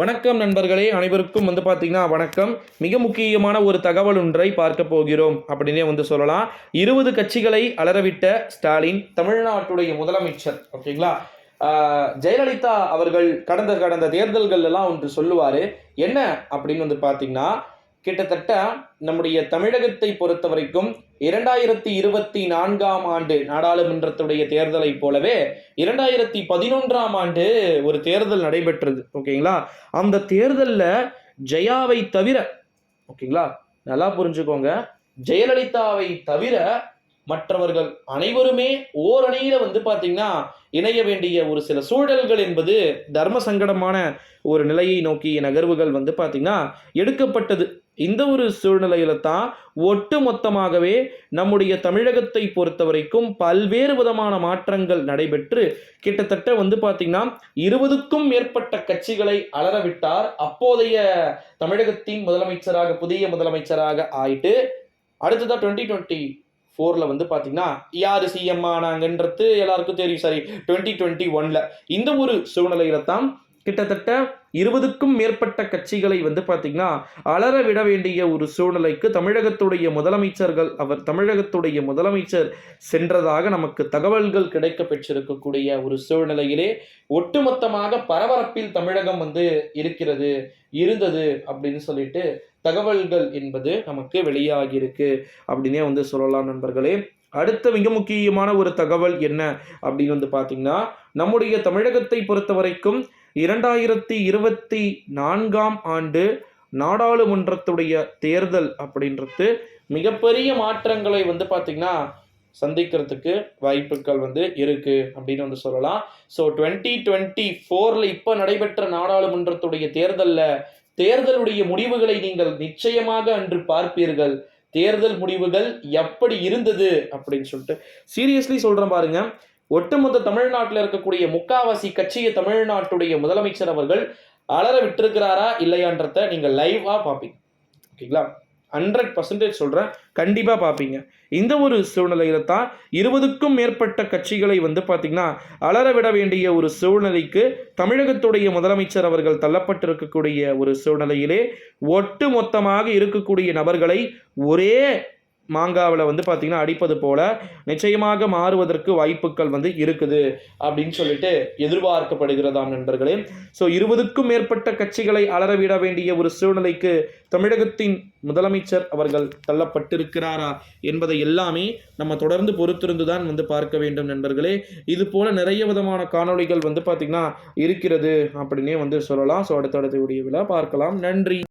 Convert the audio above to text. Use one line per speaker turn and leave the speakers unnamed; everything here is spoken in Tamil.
வணக்கம் நண்பர்களே அனைவருக்கும் வந்து பார்த்தீங்கன்னா வணக்கம். மிக முக்கியமான ஒரு தகவல் ஒன்றை பார்க்க போகிறோம். அப்படின்னே வந்து சொல்லலாம். இருபது கட்சிகளை அலறவிட்ட ஸ்டாலின் தமிழ்நாட்டுடைய முதலமைச்சர். ஓகேங்களா? ஜெயலலிதா அவர்கள் கடந்த கடந்த தேர்தல்கள் எல்லாம் ஒன்று சொல்லுவார். என்ன அப்படின்னு வந்து பார்த்தீங்கன்னா கிட்டத்தட்ட நம்முடைய தமிழகத்தை பொறுத்த வரைக்கும் இரண்டாயிரத்தி இருபத்தி நான்காம் ஆண்டு நாடாளுமன்றத்துடைய தேர்தலைப் போலவே இரண்டாயிரத்தி பதினொன்றாம் ஆண்டு ஒரு தேர்தல் நடைபெற்றது ஓகேங்களா? அந்த தேர்தலில் ஜெயாவை தவிர ஓகேங்களா? நல்லா புரிஞ்சுக்கோங்க. ஜெயலலிதாவை தவிர மற்றவர்கள் அனைவருமே ஓரணியில வந்து பார்த்தீங்கன்னா இணைய வேண்டிய ஒரு சில சூழல்கள் என்பது தர்ம சங்கடமான ஒரு நிலையை நோக்கிய நகர்வுகள் வந்து பார்த்தீங்கன்னா எடுக்கப்பட்டது. இந்த ஒரு சூழ்நிலையில தான் ஒட்டு மொத்தமாகவே நம்முடைய தமிழகத்தை பொறுத்த வரைக்கும் பல்வேறு விதமான மாற்றங்கள் நடைபெற்று கிட்டத்தட்ட வந்து பார்த்தீங்கன்னா இருபதுக்கும் மேற்பட்ட கட்சிகளை அலறவிட்டார். அப்போதைய தமிழகத்தின் முதலமைச்சராக புதிய முதலமைச்சராக ஆயிட்டு அடுத்ததா டுவெண்ட்டி டுவெண்ட்டி ஃபோரில் வந்து பார்த்தீங்கன்னா யார் சிஎம் ஆனாங்கன்றது எல்லாருக்கும் தெரியும். சரி டுவெண்ட்டி டுவெண்ட்டி ஒன்ல இந்த ஒரு சூழ்நிலையில தான் கிட்டத்தட்ட இருபதுக்கும் மேற்பட்ட கட்சிகளை வந்து பார்த்திங்கன்னா அலற விட வேண்டிய ஒரு சூழ்நிலைக்கு தமிழகத்துடைய முதலமைச்சர்கள் அவர் தமிழகத்துடைய முதலமைச்சர் சென்றதாக நமக்கு தகவல்கள் கிடைக்க பெற்றிருக்கக்கூடிய ஒரு சூழ்நிலையிலே ஒட்டுமொத்தமாக பரபரப்பில் தமிழகம் வந்து இருக்கிறது இருந்தது அப்படின்னு சொல்லிட்டு தகவல்கள் என்பது நமக்கு வெளியாகியிருக்கு அப்படின்னே வந்து சொல்லலாம் நண்பர்களே. அடுத்த மிக முக்கியமான ஒரு தகவல் என்ன அப்படின்னு வந்து பார்த்தீங்கன்னா நம்முடைய தமிழகத்தை பொறுத்த வரைக்கும் இரண்டாயிரத்தி இருபத்தி நான்காம் ஆண்டு நாடாளுமன்றத்துடைய தேர்தல் அப்படின்றது மிகப்பெரிய மாற்றங்களை வந்து பார்த்திங்கன்னா சந்திக்கிறதுக்கு வாய்ப்புகள் வந்து இருக்கு அப்படின்னு வந்து சொல்லலாம். ஸோ டுவெண்ட்டி டுவெண்ட்டி ஃபோரில் இப்போ நடைபெற்ற நாடாளுமன்றத்துடைய தேர்தலில் தேர்தலுடைய முடிவுகளை நீங்கள் நிச்சயமாக அன்று பார்ப்பீர்கள். தேர்தல் முடிவுகள் எப்படி இருந்தது அப்படின்னு சொல்லிட்டு சீரியஸ்லி சொல்கிறேன் பாருங்க. ஒட்டுமொத்த தமிழ்நாட்டில் இருக்கக்கூடிய முக்காவாசி கட்சியை தமிழ்நாட்டுடைய முதலமைச்சர் அவர்கள் அலற விட்டிருக்கிறாரா இல்லையான்றத நீங்கள் லைவாக பார்ப்பீங்க. ஓகேங்களா? ஹண்ட்ரட் பர்சன்டேஜ் சொல்கிறேன் கண்டிப்பாக பார்ப்பீங்க. இந்த ஒரு சூழ்நிலையில தான் இருபதுக்கும் மேற்பட்ட கட்சிகளை வந்து பார்த்திங்கன்னா அலற விட வேண்டிய ஒரு சூழ்நிலைக்கு தமிழகத்துடைய முதலமைச்சர் அவர்கள் தள்ளப்பட்டிருக்கக்கூடிய ஒரு சூழ்நிலையிலே ஒட்டு மொத்தமாக இருக்கக்கூடிய நபர்களை ஒரே மாங்காவில் வந்து பார்த்திங்கன்னா அடிப்பது போல நிச்சயமாக மாறுவதற்கு வாய்ப்புகள் வந்து இருக்குது அப்படின்னு சொல்லிட்டு எதிர்பார்க்கப்படுகிறதாம் நண்பர்களே. ஸோ இருபதுக்கும் மேற்பட்ட கட்சிகளை அலறவிட வேண்டிய ஒரு சூழ்நிலைக்கு தமிழகத்தின் முதலமைச்சர் அவர்கள் தள்ளப்பட்டிருக்கிறாரா என்பதை எல்லாமே நம்ம தொடர்ந்து பொறுத்திருந்து தான் வந்து பார்க்க வேண்டும் நண்பர்களே. இது போல நிறைய விதமான காணொளிகள் வந்து பார்த்திங்கன்னா இருக்கிறது அப்படின்னே வந்து சொல்லலாம். ஸோ அடுத்தடுத்த வீடியோவில் பார்க்கலாம். நன்றி.